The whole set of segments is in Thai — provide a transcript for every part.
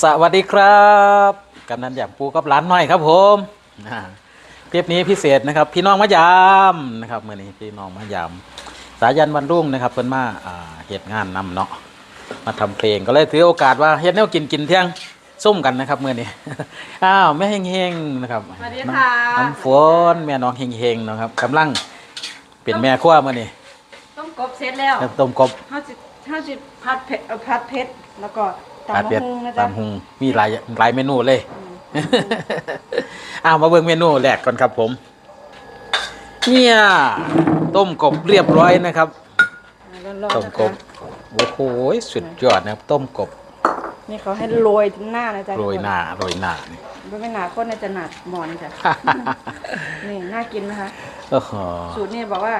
สวัสดีครับกำนันอยากปูกับร้านน้อยครับผมอ่าคลิปนี้พิเศษนะครับ พี่น้องมายามนะครับเมื่อนี้พี่น้องมายาม สายันวันรุ่งนะครับเพิ่นมาอ่าเหตุงานนำเนาะมาทำเพลงก็เลยถือโอกาสว่าเฮ็ดแนวกินกินเที่ยงส้มกันนะครับเมื่อนี้อ้าวแม่เฮงๆนะครับสวัสดีค่ะน้ำฝนแม่น้องเฮงๆนะครับกำลังเป็นแม่ครัวเมื่อนี้ต้มกบเสร็จแล้วต้มกบห้าสิบห้าสิบพัดเผ็ดเอาพัดเผ็ดแล้วก็ ตำผัดมะเผ็ดฮุงนะจ๊ะ ตำหุงมีหลายหลายเมนูเลย อ้าวมาเบิ่งเมนูแรกก่อนครับผม เนี่ยต้มกบเรียบร้อยนะครับ ร้อนๆต้มนะกคะบโอ้โหสุดยอดนะครับ ต้มกบนี่เขาให้โรยทั้งหน้านะจ๊ะโรยหน้าโรยหน้านี่ ไม่ไม่หนาคนน่าจะหนัดหมอนจ้ะ นี่น่ากินนะคะ โอ้โห สูตรนี่บอกว่า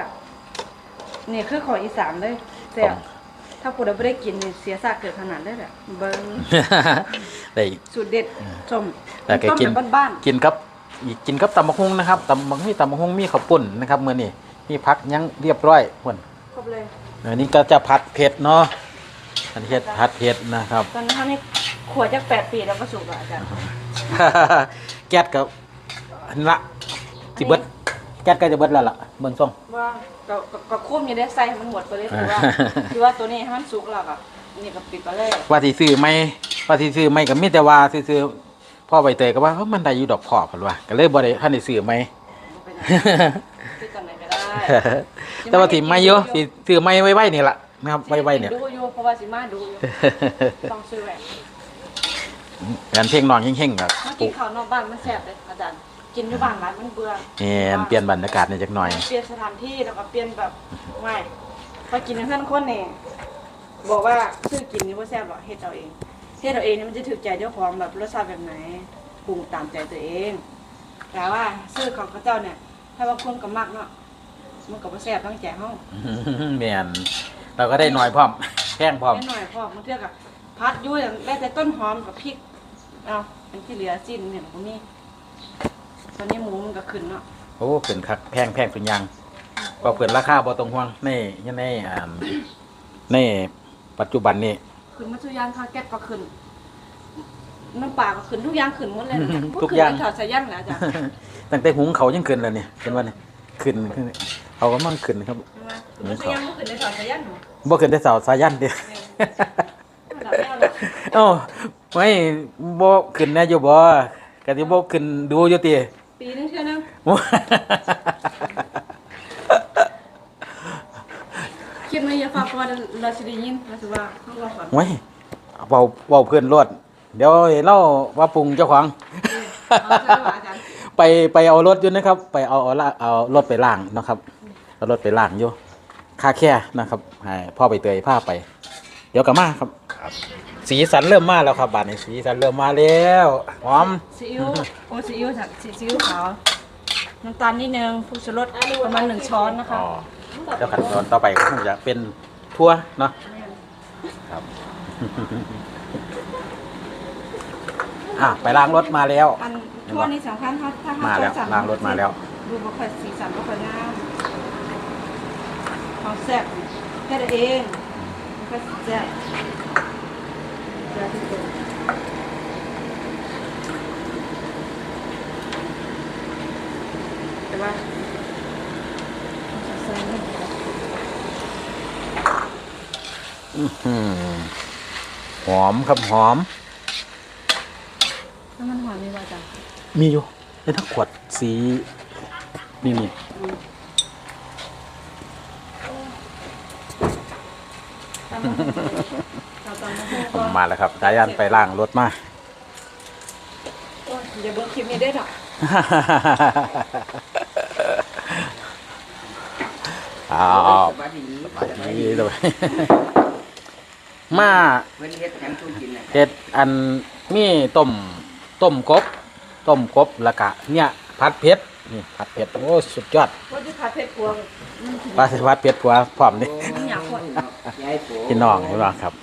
นี่คือของอีสานเลยแซ่ขบอง ถ้าผู้ใดไม่ได้กินนี่เสียซากเกิดขนาดได้แหละเบิ้งได้ สูตรเด็ดส้มแต่แกต้มกิน แบบบ้านกินครับกินครับตำบักฮุงนะครับตำบักมีตำบักฮุงมีข้าวปุ้นนะครับเมื่อนี้มีพักยังเรียบร้อยพ่นๆครบเลย อันนี้ก็จะผัดเผ็ดเนาะอันนี้เฮ็ดผัดเผ็ดนะครับ ตอนนี้เขานี่ขวดจากแปดปีแล้วก็สุกแล้วอาจารย์ แก๊สกับอันละสิเบิด แก๊สก็จะเบิดแล้วล่ะเบิ่งส่งว่าก็ก็ก็คุ้มอยู่ได้ใส่ให้มันหมดไปเลยคือว่าคือว่าตัวนี้ให้มันสุกแล้วก็นี่ก็ปิดไปเลยว่าสิซื้อไม่ว่าสิซื้อไม่ก็มีแต่ว่าซื้อๆพ่อใบเตยก็ว่าเฮ้ยมันได้อยู่ดอกพ่อเพิ่นว่าก็เลยบ่ได้ทันได้ซื้อไม่บ่เป็นไรซื้อกันไหนก็ได้แต่ว่าที่ไม่เยอะสิซื้อไม่ไว้ๆนี่ล่ะนะครับไว้ๆเนี่ย ดูอยู่เพราะว่าสิมาดูอยู่ต้องซื้อแหวนงานเพลงนอนเฮงๆครับ มากินข้าวนอกบ้านมันแซ่บเลยอาจารย์ กินอยู่บ้านร้านมันเบื่อนี่เปลี่ยนบรรยากาศในอยจักหน่อย เปลี่ยนสถานที่แล้วก็เปลี่ยนแบบไม่พอกินกับเพื่อนคนนี่บอกว่าซื้อกินนี่ว่าแซ่บหรอกเฮ็ดเอาเองเฮ็ดเอาเองนี่มันจะถูกใจเจ้าของแบบรสชาติแบบไหนปรุงตามใจตัวเอง แต่ว่าซื้อของเขาเจ้าเนี่ย ถ้าบางคนก็มักเนาะมันก็บ่แซ่บตั้งใจเฮา แม่นเราก็ได้น้อยพร้อมแพงพร้อมแค่หน่อยพอมันเทื่อกับพัดอยุ่อย่างได้แต่ต้นหอมกับพริก เอาอันที่เหลือสิ้นเนี่ยพวกนี้ต อนนี้หมูมันก็ขึ้นเนาะโอ้เป็นคักแพงแพงเป็นหยังก็เพิ่นราคาบ่ต้องห่วงในในอ่าในปัจจุบันนี้ขึ้นมาทุกอย่างค่าแก๊สก็ขึ้นน้ำปลาก็ขึ้นทุกอย่างขึ้นหมดเลยทุกอย่างขึ้นเป็นถอดสายันแหละจ้ะตั้งแต่หุงเขาวยังขึ้นแล้วเนี่ยเป็นว่าเนี่ยขึ้นขึ้นเขาก็มันขึ้นครับใช่ไหมขึ้นมาทุกอย่างมันขึ้นในถอดสายันหนูบ่ขึ้นแต่เสาสายันเดียวระดับแม่เนาะเอ้าไม่บ่ขึ้นแน่อยู่บ่ก็สิบ่ขึ้นดูอยู่ติ ปีนึงเท่านึงคิดไหมอย่าฝากพอเราสิได้ยินเราสิว่าเขาว่าฝันไว้เว้าเว้าเพื่อนรวด เดี๋ยวให้เล่าว่าปรุงเจ้าของ เอาใช่ป่ะอาจารย์ไปไปเอารถอยู่นะครับ ไปเอาเอาละเอารถไปล้างเนาะครับเอารถไปล้างอยู่ค่าแค่นะครับให้พ่อไปเตยผ้าไป เดี๋ยวกลับมาครับ สีสันเริ่มมาแล้วครับบาดนี้สีสันเริ่มมาแล้วหอมซีอิ๊วโอ้ซีอิ๊วจากซีซีอิ๊วขาวน้ำตาลนิดนึงผงชูรสประมาณหนึ่งช้อนนะคะอ๋อเดี๋ยวขั้นตอนต่อไปก็คงจะเป็นทั่วเนาะครับอะไปล้างรถมาแล้วอันทั่วนี้สำคัญถ้าถ้ามาแล้วถ้สั่ล้างรถมาแล้ว ดูบ่ค่อยสีสันบ่ค่อยงามของแซ่บแค่นั้นเองมันก็แซ่บแซ่บที่สุด แต่ว่าใส่ไม่ได้อื้อหือหอมครับหอม น้ำมันหอมมีว่าจ้ะมีอยู่ในทั้งขวดสีนี่นี่ มมาแล้วครับสายันไปล้างรถมา โอ้ยอย่าเบิ่งคลิปนี้ได้หรอกอ้าวสวัสดีมาดีเลยมาเพิ่นเฮ็ดหยังสู้กินน่ะเฮ็ดอันมีต้มต้มกบต้มกบแล้วก็เนี่ยผัดเผ็ดนี่ผัดเผ็ดโอ้สุดยอดว่าจะผัดเผ็ดพวงมันถึงปลาผัดเผ็ดผัวพร้อมนี่มันอยากคน ยายโผ พี่น้องเห็นบ่ครับ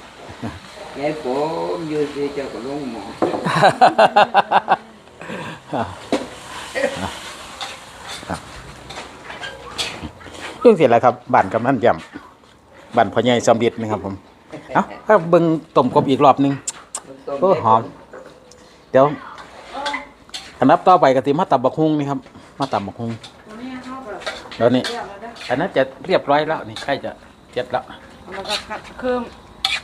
ยายโผอยู่สิเจ้าก็ลงหมอเรื่องเสร็จแล้วครับบ้านกำนันย่ำบ้านพ่อใหญ่สำลิดนะครับผมเอ้าถ้าเบิ่งต้มกบอีกรอบหนึงโอ้หอมเเดี๋ยวอันดับต่อไปก็สิมาตับบักฮุงนี่ครับ มาตับบักฮุงตัวนี้เข้าแบบแล้วนี่เรียบแล้วเด้ออันนั้นจะเรียบร้อยแล้วนี่ใกล้จะเจ็ดแล้วแล้วก็คัดคือ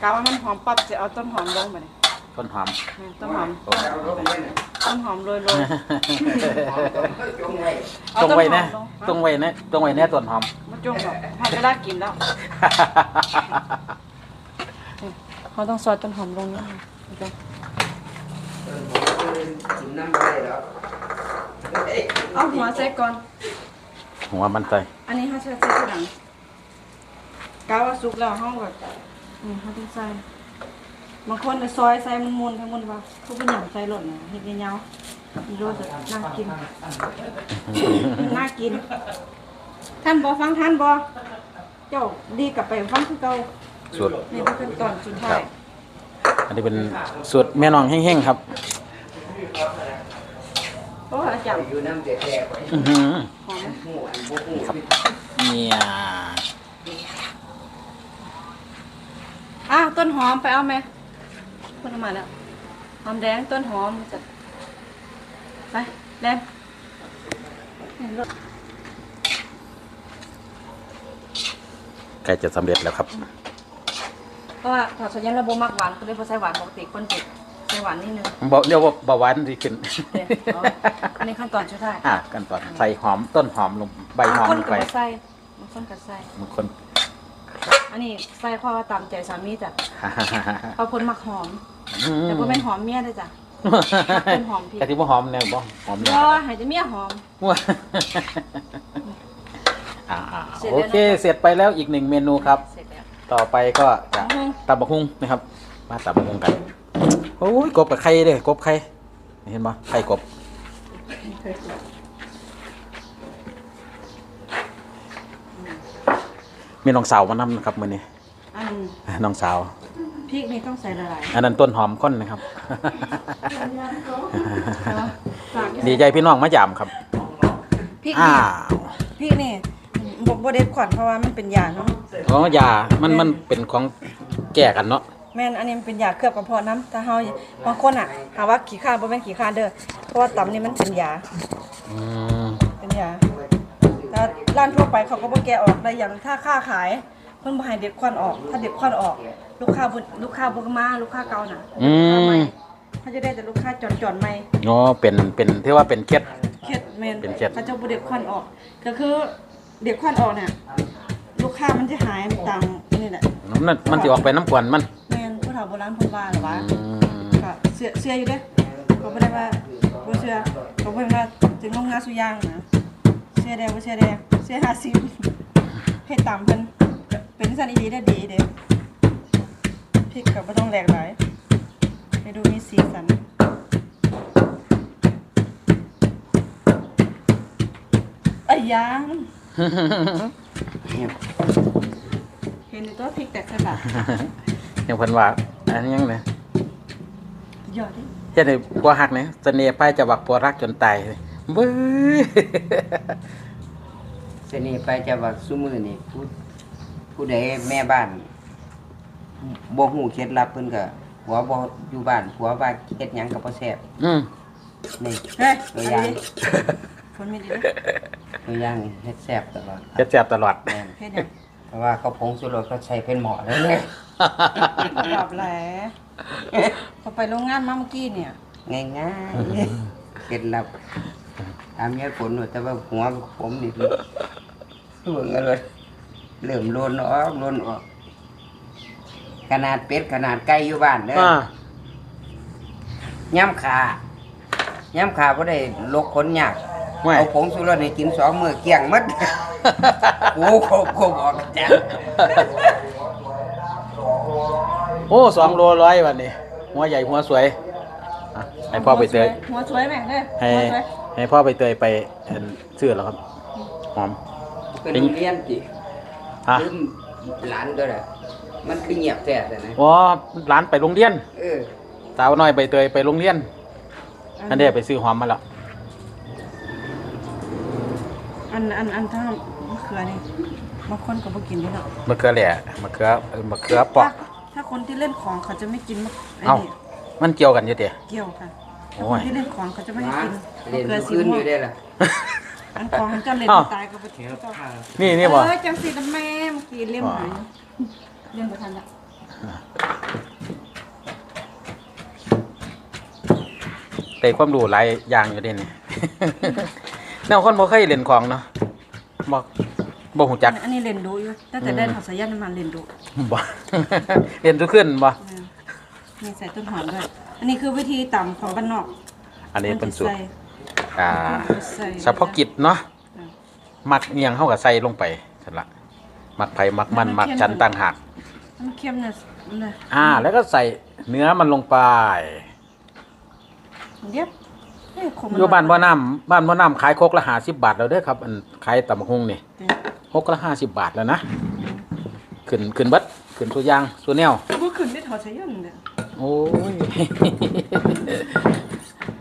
กาว่ามันหอมปั๊บจะเอาต้นหอมลงไปนี่ต้นหอมนี่ต้นหอมเอาลงไว้น่ะต้นหอมโรยโรยจงไว้เอาตรงไว้นะต้นหอมลงตรงไว้นะตรงไว้แน่ต้นหอมมาจุ่มแบบพอจะได้กินแล้วเขาต้องซอยต้นหอมลงนี่โอเคกินน้ำไม่ได้หรอกเอาหัวใส่ก่อน หัวมันใส่อันนี้เขาใช้ใส่ทีหลังกาว่าสุกแล้วห้องแบบ อืมเขาต้องใส่บางคนจะซอยใส่มันมุนทั้งมุนว่าทุกคนอย่างใส่หล่นนะเห็ดยาวๆมีโรสน่ากิน น่ากิน ท่านบอฟังท่านบอเจ้าดีกลับไปฟังคือเก่าสูตรนี่เป็นตอนสุดท้ายอันนี้เป็นสูตรแม่น้องแห้งๆครับโอ้อาจารย์อยู่น้ำแท้ๆไว้อื้อหือหอมไหมหมูอันบ่หูเนี่ย อะต้นหอมไปเอาไหมคนเอามาแล้วหอมแดงต้นหอมจัดไปแดงเห็นรถใกล้จะสำเร็จแล้วครับ เพราะว่าถ้าส่วนใหญ่เราบ่มักหวานก็เลยบ่ใส่หวานปกติคนติดใส่หวานนิดนึงบอกเรียกว่าเบาหวานดีขึ้นเดี๋ยวเอาอันนี้ขั้นตอนสุดท้ายอะกันตอนใส่หอมต้นหอมลงใบหอมบางคนลงก็ไปบ่ใส่บางคนก็ใส่ บางคน อันนี้ใส่เพราะว่าตามใจสามีจ้ะเพราะคนมักหอม แต่บ่แม่นหอมเมียเด้อจ้ะเป็นหอมพริกกะทิบ่หอมเนี่ยบ่หอมเนี่ยบ่ให้แต่เมียหอมมั่วอ่าเสร็จโอแล้วเค เสร็จไปแล้วอีกหนึ่งเมนูครับเสร็จแล้วต่อไปก็จะอือฮึตับบักฮุงนะครับ มาตับบักฮุงกันโอ้ยกบกับไข่เด้อกบไข่เห็นปะไข่กบ มีน้องสาวมานำนะครับมื้อนี้อันน้องสาว พริกนี่ต้องใส่หลายอันนั้นต้นหอมข้นนะครับๆเนาะฝากดีใจพี่น้องมาหยามครับพริกอ้านี่วพริกนี่บ่บ่เด็ดขวัญเพราะว่ามันเป็นยาเนาะอ๋อยามันมันเป็นของแก่กันเนาะแม่นอันนี้มันเป็นยาเคลือบกระเพาะน้ำถ้าเฮาบางคนอะหาว่าขี้ข้าบ่แม่นขี้ข้าเด้อเพราะว่าตำนี่มันเป็นยาอืมเป็นยาถ้า ร้านทั่วไปเขาก็บ่แกะออกได้อย่างถ้าค้าขายเพิ่นบ่ให้เด็ดควันออก ถ้าเด็ดควันออก ลูกค้าบ่ลูกค้าบ่มาลูกค้าเก่าน่ะอืมเขาจะได้แต่ลูกค้าจอนๆใหม่อ๋อเป็นเป็นที่ว่าเป็นเคล็ด เคล็ดแม่นเป็นเคล็ด เขาจะบ่เด็ดควันออก ก็คือเด็ดควันออกเนี่ยลูกค้ามันจะหายตามนี่แหละนั่นมันสิออกไปน้ำกวนมันแม่นผู้เฒ่าโบราณเพิ่นว่าหรอวะ อืมก็เสื้อเสื้ออยู่เด้เขาบ่ได้ว่าบ่เสื้อเขาบ่ได้ว่าถึงโรงงานสุยางนะเสื้อแดงบ่เสื้อแดง เสื้อ50เฮ็ดตามเพิ่นก็เป็นสันอีหลีได้ดีเด้พริกก็บ่ต้องแหลกหลายให้ดูมีสีสันอ้ายยังเห็นในตัวพริกแตกใส่บาทยังเพิ่นว่าอันนี้ยังเนี่ยยอดดิเฮ็ดให้ผัวหักเนี่ยเสน่ห์ไปจะบักผัวรักจนตายเบ้ย เสยหนี่ไปจะว่าซุมือนี่ผู้ผู้ใดแม่บ้านบ่ฮู้เคล็ดลับเพิ่นก็ผัวบ่อยู่บ้านผัวว่าเฮ็ดหยังก็บ่แซ่บอืมนี่เฮ้ยตัวอย่างเดิคนไม่ดีนะตัวอย่างนี่เฮ็ดแซ่บตลอดจะแซ่บตลอด แม่นเฮ็ดหยังเพราะว่าเขาผงชูรสเขาใช้เป็นหม้อแล้วเนี่ยตอบแหละเขาไปโรงงานมาเมื่อกี้เนี่ย ง่ายๆเคล็ดลับตามยายฝนว่าแต่ว่าหัวผมนี่ เบิ่งเอาเลยเริ่มโลนออกโลนออก ขนาดเป็ดขนาดไก่อยู่บ้านเด้ออ่าย่ำขาย่ำขาบ่ได้ลกขนยากไม่เอาผงสุรสให้กินสองมื้อเกลี้ยงหมดโอ้โคบโคบออกจ้ะโอ้สองโลร้อยวันนี้ หัวใหญ่หัวสวยอะให้พ่อไปเตยหัวสวยแม่งเด้อให้หัวสวยให้พ่อไปเตยไปเอิ่นซื้อแล้วครับ หอม เป็นโรงเรียนจิฮะลืมหลานก็ได้มันคือเงียบแท้แต่นะอ๋อร้านไปโรงเรียน เออสาวน้อยใบเตยไปโรงเรียนอันเดียไปซื้อหอมมาแล้วอันอันอันถ้ามะเขือนี่บางคนก็บ่กินด้วยเนาะมะเขือแหล่มะเขือเออมะเขือเปอกถ้าถ้าคนที่เล่นของเขาจะไม่กินมะไอ้เอ้านี่มันเกี่ยวกันอยู่เดีย เกี่ยวค่ะโอ้ยที่เล่นของเขาจะไม่ให้มากินเล่นเกลือทุกสีคืนม่อวงยู่ได้ล่ะ อันของจะเล่นอ้าวตายกับประเทศนี่นี่บ่เออจังสีน้ำแม่เมื่อกี้เล่มหายเล่มประทันละแต่ความรู้หลายอย่างอยู่เด่นแนวคนบ่เคยเล่นของเนาะบ่บ่ฮู้จัก อันนี้เล่นดูอยู่ตั้งแต่อืมเล่นของสายันน้ำมันเล่นดูบ่เล่นทุกขึ้นบ่เออมีใส่ต้นหอมด้วย อันนี้คือวิธีต่ำของบ้านนอก อันนี้เป็นสูตร มัจะใอ่าใส่เฉพาะกิจเนาะอ่ามักเอียงเฮาก็ใส่ลงไปซั่นละมักไผมักมันมักชั้นต่างหากน้ำเค็มเนี่ยมันเลยอ่า แล้วก็ใส่เนื้อมันลงไปเดี๋ยวเอ้ยขมมัอยู่บ้านบ่อน้ำบ้านบ่อน้ำขายครกละ50บาทแล้วเด้อครับอันขายตำบักหุ่งนี่เดี๋ยวครกละ50บาทแล้วนะขึ้นขึ้นเบัดขึ้นตัวอย่างตัวแนวก็ขึ้นได้ถอดสายันเนี่ยโอ้ย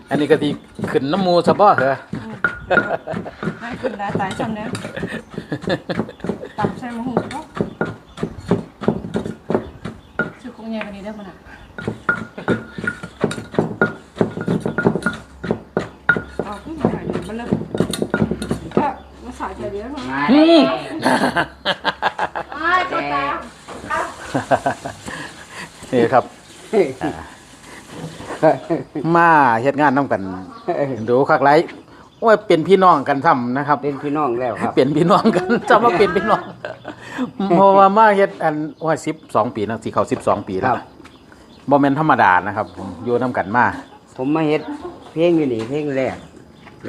อันนี้ก็ที่ขึ้นน้ำมูซะบ่เหรอให้ขึ้นได้ตายซ้ำเนี่ยต่ำใส่มะฮุ่งก็ชื่อคงใหญ่กว่านี้ได้ป่ะน่ะเอาขึ้นมาหน่อยเดี๋ยวมันเริ่มก็มาสายใจเดียวมามาอืมอ้ายตัวตานี่ครับ มาเฮ็ดงานน้ำกันดูคักไรโอ้ยเป็นพี่น้องกันซ้ำนะครับ เป็นพี่น้องแล้วครับ เป็นพี่น้องกันจะมาเป็นพี่น้องเพราะว่ามาเฮ็ดอันว่าสิบสองปีนะสิเขาสิบสองปีแล้วครับบ่แม่นธรรมดานะครับผมอยู่น้ำกันมา ผมมาเฮ็ดเพลงอยู่นี่เพลงแรก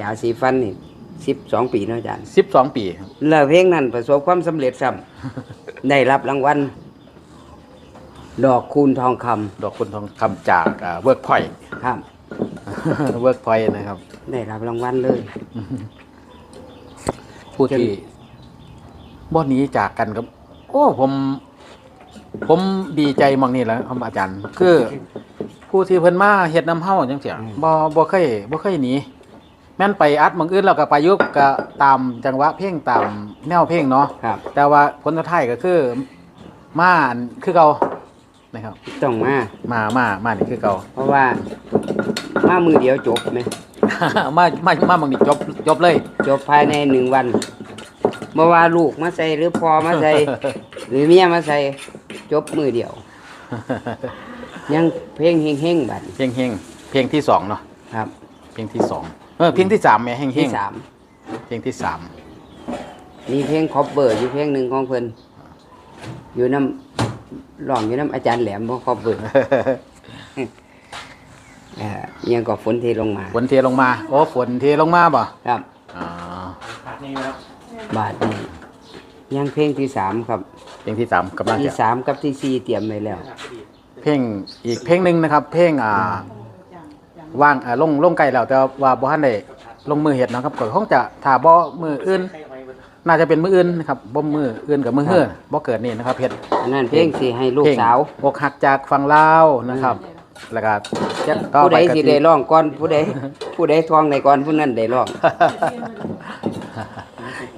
ยาสีฟันนี่สิบสองปีเนาะอาจารย์สิบสองปี แล้วเพลงนั้นประสบความสำเร็จซ้ำได้รับรางวัล ดอกคูณทองคำดอกคุณทองคำจากเวิร์กพอยครับ เวิร์กพอยนะครับ ได้รับรางวัลเลย ผู้ที่บ่หนีจากกันกับ โอ้ผม ผมดีใจมากนี่แหล้วครับอาจารย์ คือ ผู้ที่เพิ่นมาเฮ็ดน้ำเฮาจังซี่บ่บ่เคยบ่เคยหนีแม่นไปอัดหมองอื่นแล้วก็ประยุกต์ก็ตามจังหวะเพลงตามแนวเพลงเนาะครับ แต่ว่าผลสุดท้ายก็คือ มาอันคือเก่า นะครับ ต้องมา มามามานี่คือเก่า เพราะว่า มามือเดียวจบไหม มามามาบางนี่จบจบเลย จบภายในหนึ่งวันเมื่อว่าลูกมาใส่หรือพอมาใส่ หรือเมียมาใส่จบมือเดียว ยังเพลงเฮงๆบัดนี้เพลงเฮงเพลงที่สองเนาะครับเพลงที่สองเออเพลงที่สามแม่เฮงเฮที่งสามเพลงที่สามมีเพลงคอปเบอร์อยู่เพลงหนึ่งของเพิ่นอยู่น้ำ ร้องอยู่น้ำอาจารย์แหลมบ่คอปเบอร์เอ่อยังก็ฝนเทลงมาฝนเทลงมาโอ้ฝนเทลงมาบ่ครับ อ๋อบาทนี้ยังเพลงที่สามครับเพลงที่สามกำลังที่จะสามกับที่สี่เตรียมไว้แล้ว เพลงอีกเพลงหนึ่งนะครับ เพลงอ่าว่างอ่าลงลงไกลแล้วแต่ว่าบ่ทันได้ลงมือเฮ็ดนะครับก็คงจะถ้าบ่มืออื่น น่าจะเป็นมืออื่นนะครับบ่มืออื่นกับมือเฮือบ่เกิดนี่นะครับเฮ็ดอันนั้นเพลงสิให้ลูกเพลงสาวอกหักจากฝั่งลาวนะครับ แล้วก็จะต่อผู้ไปใดก็สิได้ร้องก่อนผู้ใดผู้ใดทองได้ก่อนผู้นั้นได้ร้อง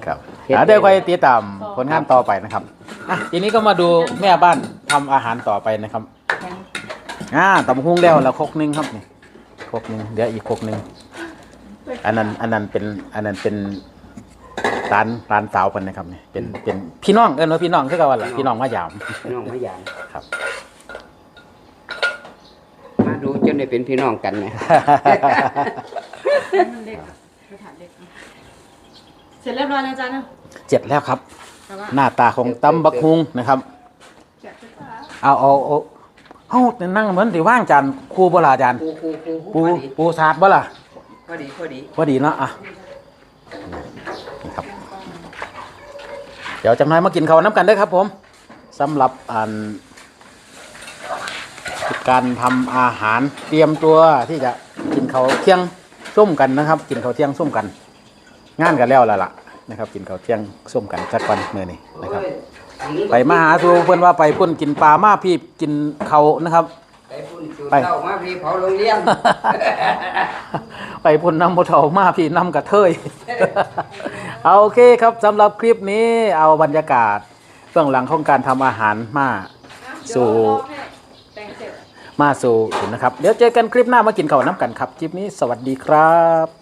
ครับเฮ็ดอ่าเดี๋ยวค่อยติดตามผลงานต่อไปนะครับอะทีนี้ก็มาดูแม่บ้านทำอาหารต่อไปนะครับอ่าตำหุ้งแล้วแล้วครกหนึงครับนี่ครกหนึงเดี๋ยวอีกครกหนึงอันนั้นอันนั้นเป็นอันนั้นเป็น ร้านร้านสาวคนนะครับนี่เป็นเป็นพี่น้องเอิ้นว่าพี่น้องคือกันว่าล่ะพี่น้องมายาม พี่น้องมาหยานครับ มาดูจนได้เป็นพี่น้องกันนะมันเล็กอะกระถางเล็กอะเสร็จเรียบร้อยแล้วจ้าเนาะเจ็ดแล้วครับ แต่ว่าหน้าตาของตำบักฮุงนะครับ แจกด้วยจ้าเอาเอาเอาเฮานั่งเหมือนสิว่างจานครูบ่ล่ะอาจารย์ ปูปูปูปูปูสาดบ่ล่ะพอดีพอดีพอดีเนาะอะนี่ครับ เดี๋ยวจังน้อยมากินข้าวน้ำกันเด้อครับผมสำหรับอันการทำอาหารเตรียมตัวที่จะกินข้าวเที่ยงส้มกันนะครับ กินข้าวเที่ยงส้มกัน งานกันแล้วและล่ะนะครับ กินข้าวเที่ยงส้มกันจักวันมื้อนี้นะครับ ไปมาหาสู่เพิ่นว่าไปพุ่นกินปลามาพี่กินเขาวนะครับ ไปพุ่นจูไปเต้ามาพี่เผาโรงเรียนไปพุ่นน้ำบ่เฒ่ามาพี่น้ำกระเทย เอาโอเคครับสำหรับคลิปนี้เอาบรรยากาศเบื้องหลังของการทำอาหารมาสู่มาสู่นะครับ เดี๋ยวเจอกันคลิปหน้ามากินข้าวน้ำกันครับ คลิปนี้สวัสดีครับ